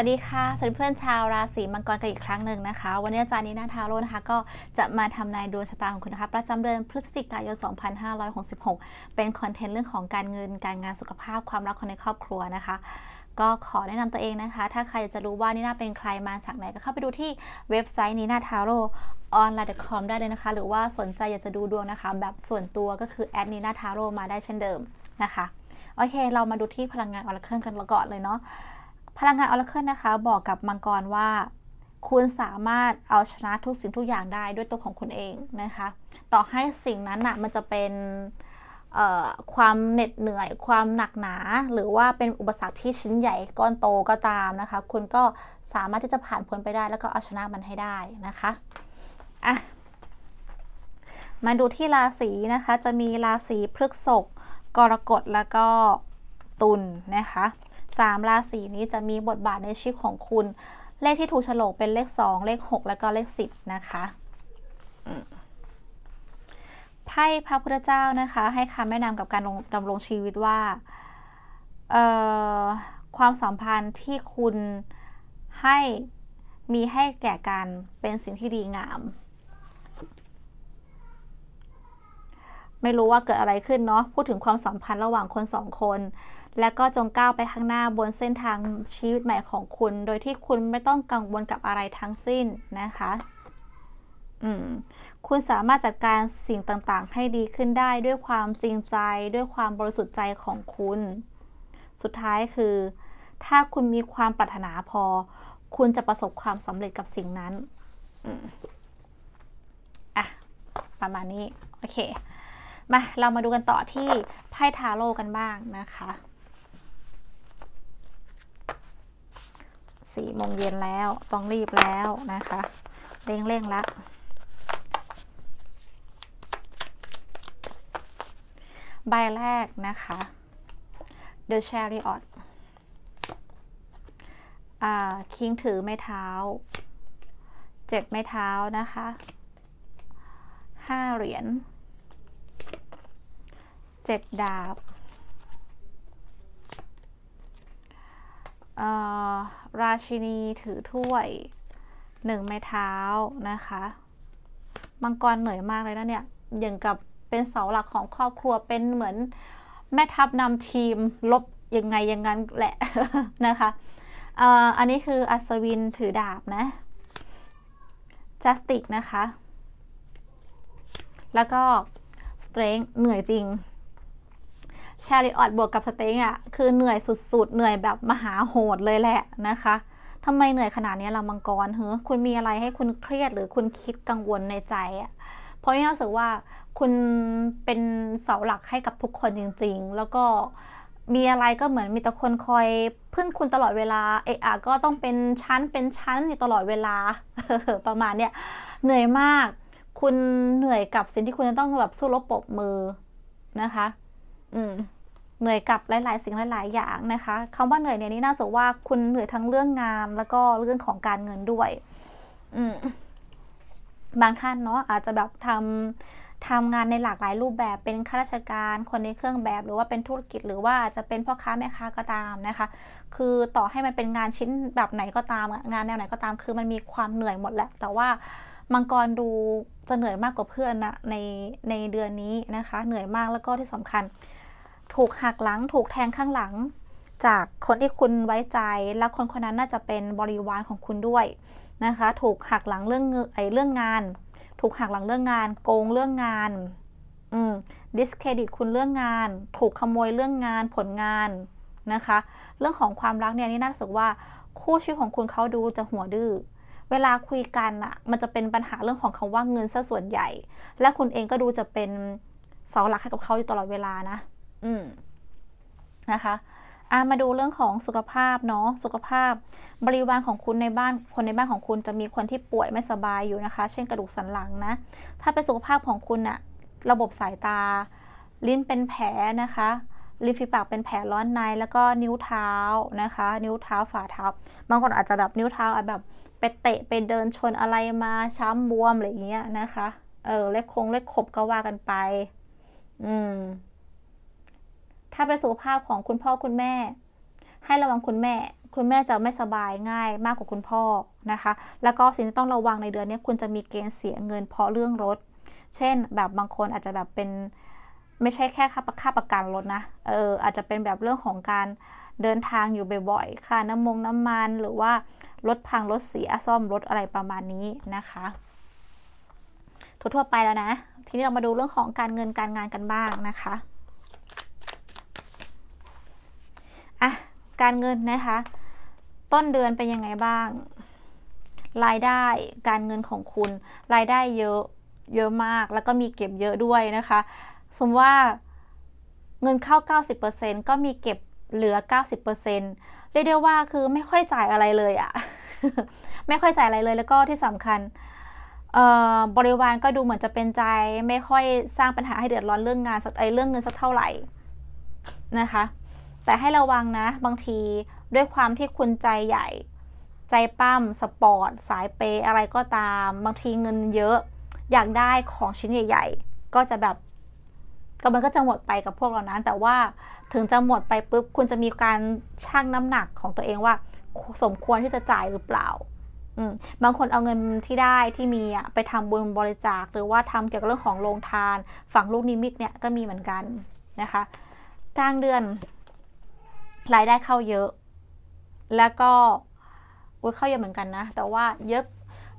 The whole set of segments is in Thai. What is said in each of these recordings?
วัสดีค่ะ สวัสดีเพื่อนชาวราศีมังกรกันอีกครั้งหนึ่งนะคะ วันนี้อาจารย์นีนาทาโร่นะคะ ก็จะมาทำนายดวงชะตาของคุณนะคะ ประจำเดือนพฤศจิกายน 2566 เป็นคอนเทนต์เรื่องของการเงิน การงานสุขภาพ ความรักคนในครอบครัวนะคะ ก็ขอแนะนำตัวเองนะคะ ถ้าใครจะรู้ว่านีน่าเป็นใครมาจากไหน ก็เข้าไปดูที่เว็บไซต์นีนาทาโร่ออนไลน์ .com ได้เลยนะคะ หรือว่าสนใจอยากจะดูดวงนะคะ แบบส่วนตัวก็คือแอดนีนาทาโร่มาได้เช่นเดิมนะคะ โอเค เรามาดูที่พลังงานออร์เคิลกันก่อนเลยเนาะ พลังงานออร์เคิลนะคะ บอกกับมังกรว่า คุณสามารถเอาชนะทุกสิ่งทุกอย่างได้ด้วยตัวของคุณเองนะคะ ต่อให้สิ่งนั้นนะมันจะเป็นความเหน็ดเหนื่อย ความหนักหนา หรือว่าเป็นอุปสรรคที่ชิ้นใหญ่ก้อนโตก็ตามนะคะ คุณก็สามารถที่จะผ่านพ้นไปได้ แล้วก็เอาชนะมันให้ได้นะคะอะมาดูที่ราศีนะคะ จะมีราศีพฤษภกรกฎแล้วก็ตุลนะคะ 3 ราศีนี้จะมีบทบาทในชีวิตของคุณ เลขที่ถูกฉลกเป็นเลข 2 เลข 6 แล้วก็เลข 10 นะคะไพ่พระพุทธเจ้านะคะ ให้คำแนะนำกับการดำรงชีวิตว่าความสัมพันธ์ที่คุณให้มีให้แก่กันเป็นสิ่งที่ดีงาม ไม่รู้ว่าเกิดอะไรขึ้นเนาะพูดถึงความสัมพันธ์ระหว่างคนสองคน และก็จงก้าวไปข้างหน้าบนเส้นทางชีวิตใหม่ของคุณ โดยที่คุณไม่ต้องกังวลกับอะไรทั้งสิ้นนะคะอืมคุณสามารถจัดการสิ่งต่างๆ ให้ดีขึ้นได้ด้วยความจริงใจ ด้วยความบริสุทธิ์ใจของคุณ สุดท้ายคือ ถ้าคุณมีความปรารถนาพอ คุณจะประสบความสำเร็จกับสิ่งนั้นอะ ประมาณนี้ โอเค มาเรามาดูกันต่อที่ไพ่ทาโร่กันบ้างนะคะสี่โมงเย็นแล้วต้องรีบแล้วนะคะเร่งเร่งละใบแรกนะคะ The Chariot อ่าคิงถือไม้เท้า เจ็ดไม้เท้านะคะห้าเหรียญ เจ็ดดาบราชินีถือถ้วยหนึ่งไม้เท้านะคะมังกรเหนื่อยมากเลยนะเนี่ยอย่างกับเป็นเสาหลักของครอบครัวเป็นเหมือนแม่ทัพนำทีมลบยังไงยังงั้นแหละนะคะอันนี้คืออัศวินถือดาบนะจัสติกนะคะ แล้วก็สเตรนเหนื่อยจริง ชริออตบวกกับสเต็งอะคือเหนื่อยสุดๆ เหนื่อยแบบมหาโหดเลยแหละนะคะทำไมเหนื่อยขนาดนี้เรามังกรเฮ้คุณมีอะไรให้คุณเครียดหรือคุณคิดกังวลในใจอะเพราะนี่รู้สึกว่าคุณเป็นเสาหลักให้กับทุกคนจริง ๆ แล้วก็มีอะไรก็เหมือนมีแต่คนคอยพึ่งคุณตลอดเวลาเอะอะก็ต้องเป็นชั้นเป็นชั้นอยู่ตลอดเวลาประมาณเนี้ยเหนื่อยมาก คุณเหนื่อยกับสิ่งที่คุณจะต้องแบบสู้รบปบมือนะคะ เหนื่อยกับหลาย ๆ สิ่งหลาย ๆ อย่างนะคะคำว่าเหนื่อยเนี่ยนี่น่าจะว่าคุณเหนื่อยทั้งเรื่องงานแล้วก็เรื่องของการเงินด้วย อืบางท่านเนาะอาจจะแบบทำทำงานในหลากหลายรูปแบบเป็นข้าราชการคนในเครื่องแบบ หรือว่าเป็นธุรกิจหรือว่าอาจจะเป็นพ่อค้าแม่ค้าก็ตามนะคะ คือต่อให้มันเป็นงานชิ้นแบบไหนก็ตามงานแนวไหนก็ตาม คือมันมีความเหนื่อยหมดแหละแต่ว่า มังกรดูจะเหนื่อยมากกว่าเพื่อนนะในในเดือนนี้นะคะ เหนื่อยมากแล้วก็ที่สำคัญ ถูกหักหลังถูกแทงข้างหลัง จากคนที่คุณไว้ใจ และคนคนนั้นน่าจะเป็นบริวารของคุณด้วยนะคะ ถูกหักหลังเรื่องไอ้เรื่องงาน ถูกหักหลังเรื่องงาน โกงเรื่องงานอืมดิสเครดิตคุณเรื่องงาน ถูกขโมยเรื่องงานผลงานนะคะ เรื่องของความรักเนี่ยนี่น่าสึกว่าคู่ชีวิตของคุณเขาดูจะหัวดื้อ เวลาคุยกันอะมันจะเป็นปัญหาเรื่องของคำว่าเงินซะส่วนใหญ่ และคุณเองก็ดูจะเป็นเสาหลักให้กับเขาอยู่ตลอดเวลานะ อืมนะคะอามาดูเรื่องของสุขภาพเนาะสุขภาพ บริวารของคุณในบ้านคนในบ้านของคุณจะมีคนที่ป่วยไม่สบายอยู่นะคะ เช่นกระดูกสันหลังนะ ถ้าเป็นสุขภาพของคุณอะระบบสายตา ลิ้นเป็นแผลนะคะริมฝีปากเป็นแผลร้อนในแล้วก็นิ้วเท้านะคะ นิ้วเท้าฝ่าเท้าบางคนอาจจะแบบนิ้วเท้าแบบ ไปเตะไปเดินชนอะไรมาช้ำบวมอะไรอย่างเงี้ยนะคะ เออเล็บคงเล็บขบก็ว่ากันไป อืม ถ้าเป็นสุขภาพของคุณพ่อคุณแม่ ให้ระวังคุณแม่ คุณแม่จะไม่สบายง่ายมากกว่าคุณพ่อนะคะ แล้วก็สิ่งที่ต้องระวังในเดือนนี้คุณจะมีเกณฑ์เสียเงินเพราะเรื่องรถ เช่น แบบบางคนอาจจะแบบเป็น ไม่ใช่แค่ค่าค่าประกันรถนะ เออ อาจจะเป็นแบบเรื่องของการ เดินทางอยู่บ่อยๆ ค่าน้ำมงน้ำมันหรือว่ารถพังรถเสียซ่อมรถอะไรประมาณนี้นะคะ ทั่วๆไปแล้วนะ ทีนี้เรามาดูเรื่องของการเงินการงานกันบ้างนะคะอะการเงินนะคะ ต้นเดือนเป็นยังไงบ้าง รายได้การเงินของคุณ รายได้เยอะเยอะมากแล้วก็มีเก็บเยอะด้วยนะคะ สมมติว่าเงินเข้า 90%ก็มีเก็บ เหลือ 90%เรียกได้ว่าคือไม่ค่อยจ่ายอะไรเลยอะไม่ค่อยจ่ายอะไรเลยแล้วก็ที่สำคัญบริวารก็ดูเหมือนจะเป็นใจไม่ค่อยสร้างปัญหาให้เดือดร้อนเรื่องงานไอเรื่องเงินสักเท่าไหร่นะคะ แต่ให้ระวังนะ บางทีด้วยความที่คุณใจใหญ่ ใจปั้มสปอร์ต สายเปอะไรก็ตาม บางทีเงินเยอะ อยากได้ของชิ้นใหญ่ ๆ ก็จะแบบก็มันก็จะหมดไปกับพวกเรานั้นแต่ว่า ถึงจะหมดไปปุ๊บคุณจะมีการชั่งน้ำหนักของตัวเองว่า สมควรที่จะจ่ายหรือเปล่าบางคนเอาเงินที่ได้ที่มีอะไปทำบุญบริจาค หรือว่าทำเกี่ยวกับเรื่องของโรงทาน ฝั่งลูกนิมิตเนี่ยก็มีเหมือนกันนะคะกลางเดือนรายได้เข้าเยอะ แล้วก็อุ้ยเข้าเยอะเหมือนกันนะ แต่ว่าเยอะ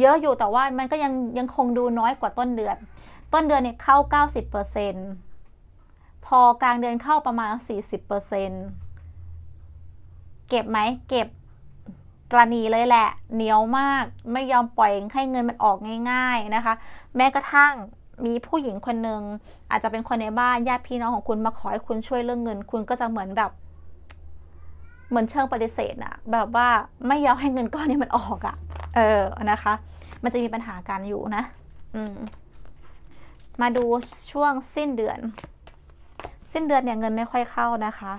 เยอะอยู่แต่ว่ามันก็ยังยังคงดูน้อยกว่าต้นเดือน ต้นเดือนเนี่ยเข้า 90% พอกลางเดือนเข้าประมาณ 40%เก็บไหมเก็บกรณีเลยแหละเหนียวมากไม่ยอมปล่อยให้เงินมันออกง่าย ๆนะคะ แม้กระทั่งมีผู้หญิงคนหนึ่งอาจจะเป็นคนในบ้านญาติพี่น้องของคุณมาขอให้คุณช่วยเรื่องเงิน คุณก็จะเหมือนแบบ เหมือนเชิงปฏิเสธอะแบบว่าไม่ยอมให้เงินก้อนนี้มันออกอะเออนะคะ มันจะมีปัญหาการอยู่นะ อืมมาดูช่วงสิ้นเดือน สิ้นเดือนเนี่ยเงินไม่ค่อยเข้านะคะ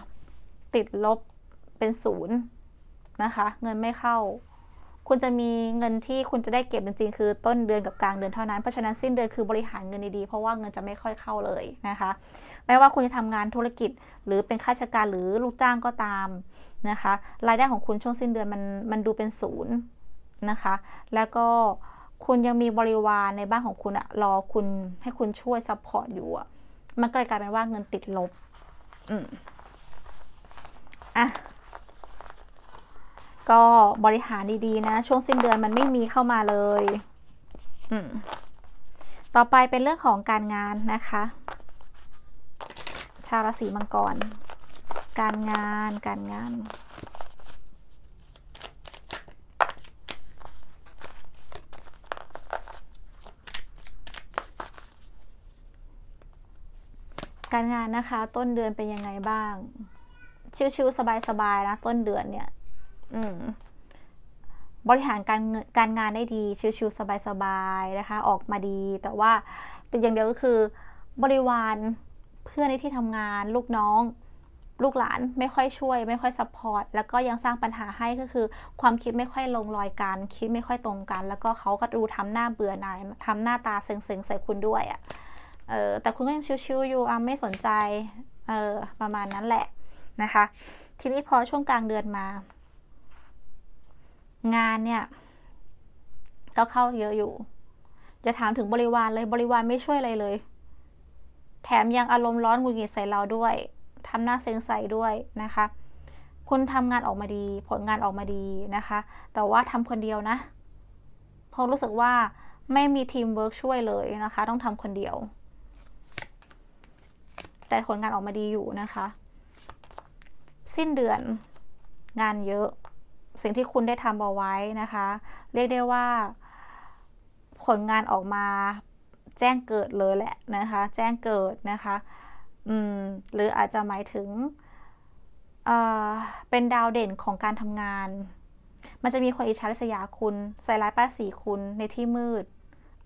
ติดลบเป็นศูนย์นะคะ เงินไม่เข้า คุณจะมีเงินที่คุณจะได้เก็บจริงๆ คือต้นเดือนกับกลางเดือนเท่านั้น เพราะฉะนั้นสิ้นเดือนคือบริหารเงินดีๆ เพราะว่าเงินจะไม่ค่อยเข้าเลยนะคะ ไม่ว่าคุณจะทำงานธุรกิจ หรือเป็นข้าราชการหรือลูกจ้างก็ตามนะคะ รายได้ของคุณช่วงสิ้นเดือนมันมันดูเป็นศูนย์นะคะ แล้วก็คุณยังมีบริวารในบ้านของคุณอะรอคุณให้คุณช่วยซัพพอร์ตอยู่อะ มันก็เลยกลายเป็นว่าเงินติดลบ อืมอะก็บริหารดีๆนะ ช่วงสิ้นเดือนมันไม่มีเข้ามาเลย อืมต่อไปเป็นเรื่องของการงานนะคะ ชาวราศีมังกร การงานการงาน การงานนะคะ ต้นเดือนเป็นยังไงบ้าง ชิวๆสบายๆนะ ต้นเดือนเนี่ยบริหารการการงานได้ดี ชิวๆสบายๆนะคะ ออกมาดี แต่ว่าแตัวอย่างเดียวก็คือบริวารเพื่อนในที่ทำงาน ลูกน้อง ลูกหลานไม่ค่อยช่วย ไม่ค่อยซัพพอร์ตแล้วก็ยังสร้างปัญหาให้ก็คือ ความคิดไม่ค่อยลงรอยกัน คิดไม่ค่อยตรงกัน แล้วก็เขาก็ดูทำหน้าเบื่อหน่ายทำหน้าตาเซ็งๆใส่คุณด้วยอะ่ะ เออแต่คุณก็ยังชิวๆอยู่อะไม่สนใจเออประมาณนั้นแหละนะคะ ทีนี้พอช่วงกลางเดือนมา งานเนี่ยก็เข้าเยอะอยู่ จะถามถึงบริวารเลยบริวารไม่ช่วยอะไรเลย แถมยังอารมณ์ร้อนหงุดหงิดใส่เราด้วยทำหน้าเซ็งใส่ด้วยนะคะ คุณทำงานออกมาดี ผลงานออกมาดีนะคะ แต่ว่าทำคนเดียวนะเพราะรู้สึกว่าไม่มีทีมเวิร์กช่วยเลยนะคะ ต้องทำคนเดียว แต่ผลงานออกมาดีอยู่นะคะ สิ้นเดือนงานเยอะ สิ่งที่คุณได้ทำเอาไว้นะคะ เรียกได้ว่า ผลงานออกมาแจ้งเกิดเลยแหละนะคะ แจ้งเกิดนะคะอืมหรืออาจจะหมายถึงเเป็นดาวเด่นของการทำงาน มันจะมีคนอิจฉาริษยาคุณใส่ร้ายป้าสีคุณในที่มืด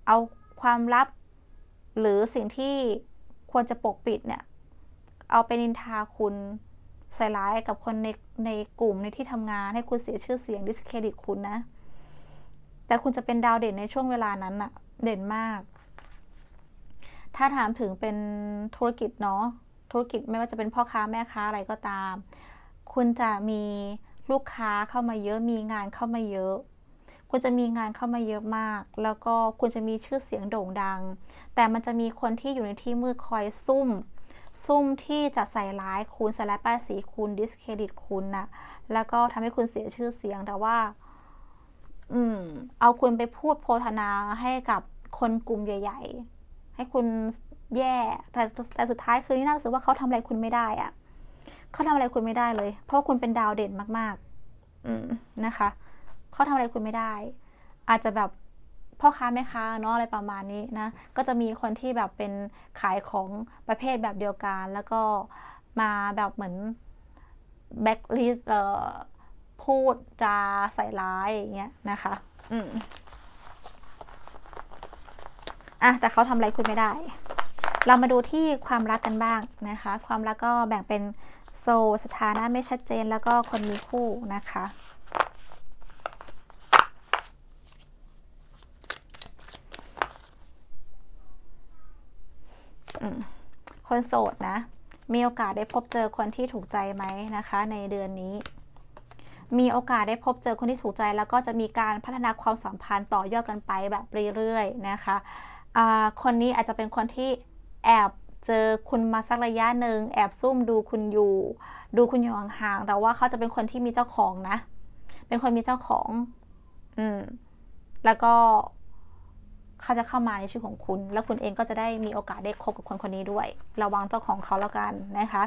เอาความลับ หรือสิ่งที่ควรจะปกปิดเนี่ย เอาไปนินทาคุณใส่ร้ายกับคนในในกลุ่มในที่ทำงานให้คุณเสียชื่อเสียงดิสเครดิตคุณนะ แต่คุณจะเป็นดาวเด่นในช่วงเวลานั้นอะเด่นมาก ถ้าถามถึงเป็นธุรกิจเนาะธุรกิจไม่ว่าจะเป็นพ่อค้าแม่ค้าอะไรก็ตาม คุณจะมีลูกค้าเข้ามาเยอะมีงานเข้ามาเยอะ คุณจะมีงานเข้ามาเยอะมาก แล้วก็คุณจะมีชื่อเสียงโด่งดัง แต่มันจะมีคนที่อยู่ในที่มืดคอยซุ่ม ซุ่มที่จะใส่ร้ายคุณใส่ร้ายป้ายสีคุณดิสเครดิตคุณนะแล้วก็ทำให้คุณเสียชื่อเสียงแต่ว่า อืม เอาคุณไปพูดโพธนาให้กับคนกลุ่มใหญ่ ๆ ให้คุณแย่ แต่แต่สุดท้ายคือนี่น่ารู้สึกว่าเขาทำอะไรคุณไม่ได้อะเขาทำอะไรคุณไม่ได้เลย เพราะคุณเป็นดาวเด่นมาก ๆ อืมนะคะเขาทำอะไรคุณไม่ได้ อาจจะแบบ พ่อค้าแม่ค้าเนาะอะไรประมาณนี้นะ ก็จะมีคนที่แบบเป็นขายของประเภทแบบเดียวกัน แล้วก็มาแบบเหมือนแบ็กลิสเอ่อพูดจาใส่ร้ายอย่างเงี้ยนะคะ อืมอะแต่เขาทำอะไรคุณไม่ได้ เรามาดูที่ความรักกันบ้างนะคะ ความรักก็แบ่งเป็นโซลสถานะไม่ชัดเจนแล้วก็คนมีคู่นะคะ คนโสดนะ มีโอกาสได้พบเจอคนที่ถูกใจไหมนะคะ ในเดือนนี้ มีโอกาสได้พบเจอคนที่ถูกใจ แล้วก็จะมีการพัฒนาความสัมพันธ์ต่อยอดกันไปแบบเรื่อยๆนะคะอ่าคนนี้อาจจะเป็นคนที่แอบเจอคุณมาสักระยะหนึ่งแอบซุ่มดูคุณอยู่ ดูคุณอยู่ห่างๆแต่ว่าเขาจะเป็นคนที่มีเจ้าของนะ เป็นคนมีเจ้าของ อืมแล้วก็ เขาจะเข้ามาในชีวิตของคุณ แล้วคุณเองก็จะได้มีโอกาสได้คบกับคนคนนี้ด้วย ระวังเจ้าของเขาแล้วกันนะคะ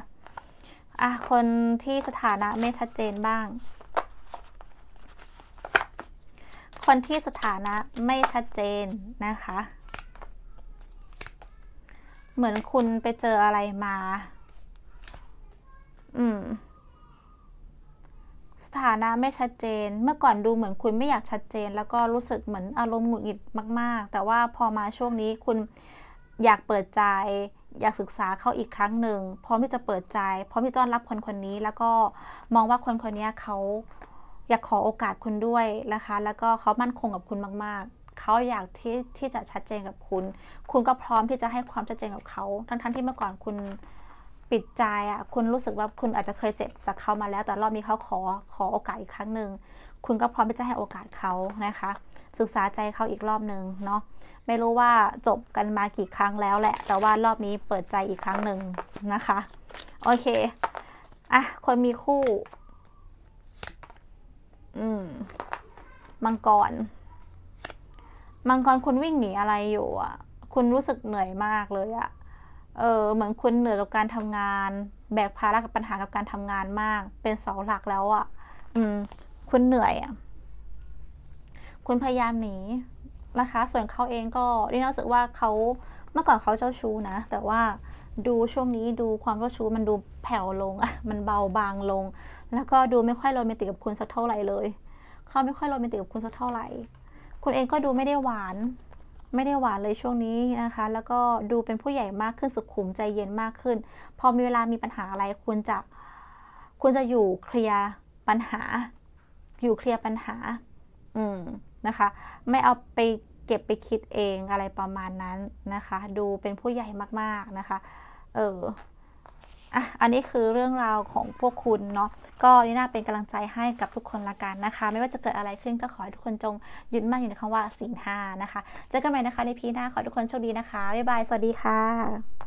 อะคนที่สถานะไม่ชัดเจนบ้าง คนที่สถานะไม่ชัดเจนนะคะ เหมือนคุณไปเจออะไรมา อืม ถานะไม่ชัดเจน เมื่อก่อนดูเหมือนคุณไม่อยากชัดเจน แล้วก็รู้สึกเหมือนอารมณ์หงุดหงิดมาก ๆ แต่ว่าพอมาช่วงนี้คุณอยากเปิดใจ อยากศึกษาเขาอีกครั้งหนึ่งพร้อมที่จะเปิดใจ พร้อมที่ต้อนรับคนคนนี้ แล้วก็มองว่าคนคนนี้เขาอยากขอโอกาสคุณด้วยนะคะ แล้วก็เขามั่นคงกับคุณมาก ๆ เขาอยากที่ที่จะชัดเจนกับคุณ คุณก็พร้อมที่จะให้ความชัดเจนกับเขา ทั้งๆที่เมื่อก่อนคุณ ปิดใจอะคุณรู้สึกว่าคุณอาจจะเคยเจ็บจากเขามาแล้ว แต่รอบนี้เขาขอขอโอกาสอีกครั้งหนึ่งคุณก็พร้อมที่จะให้โอกาสเขานะคะ ศึกษาใจเขาอีกรอบหนึ่งเนาะไม่รู้ว่าจบกันมากี่ครั้งแล้วแหละ แต่ว่ารอบนี้เปิดใจอีกครั้งหนึ่งนะคะ โอเคอะคนมีคู่อืมมังกรมังกรคุณวิ่งหนีอะไรอยู่อะ คุณรู้สึกเหนื่อยมากเลยอะ เออเหมือนคุณเหนื่อยกับการทำงาน แบกภาระกับปัญหากับการทำงานมาก เป็นเสาหลักแล้วอะ่ะ อืม คุณเหนื่อยอะ่ะ คุณพยายามหนีนะคะ ส่วนเขาเองก็นี่รู้สึกว่าเขาเมื่อก่อนเขาเจ้าชู้นะ แต่ว่าดูช่วงนี้ดูความเจ้าชู้มันดูแผ่วลงอะมันเบาบางลง แล้วก็ดูไม่ค่อยโรแมนติกกับคุณสักเท่าไหร่เลยเขาไม่ค่อยโรแมนติกกับคุณสักเท่าไหร่ คุณเองก็ดูไม่ได้หวาน ไม่ได้หวานเลยช่วงนี้นะคะ แล้วก็ดูเป็นผู้ใหญ่มากขึ้นสุขุมใจเย็นมากขึ้น พอมีเวลามีปัญหาอะไรคุณจะคุณจะอยู่เคลียร์ปัญหา อยู่เคลียร์ปัญหา อืมนะคะ ไม่เอาไปเก็บไปคิดเองอะไรประมาณนั้นนะคะ ดูเป็นผู้ใหญ่มากๆนะคะ เออ อะอันนี้คือเรื่องราวของพวกคุณเนาะก็นี่น่าเป็นกำลังใจให้กับทุกคนละกันนะคะ ไม่ว่าจะเกิดอะไรขึ้นก็ขอให้ทุกคนจงยึดมั่นอยู่ในคำว่าศีลห้านะคะ เจอกันใหม่นะคะในพีหน้าขอทุกคนโชคดีนะคะบ๊ายบายสวัสดีค่ะ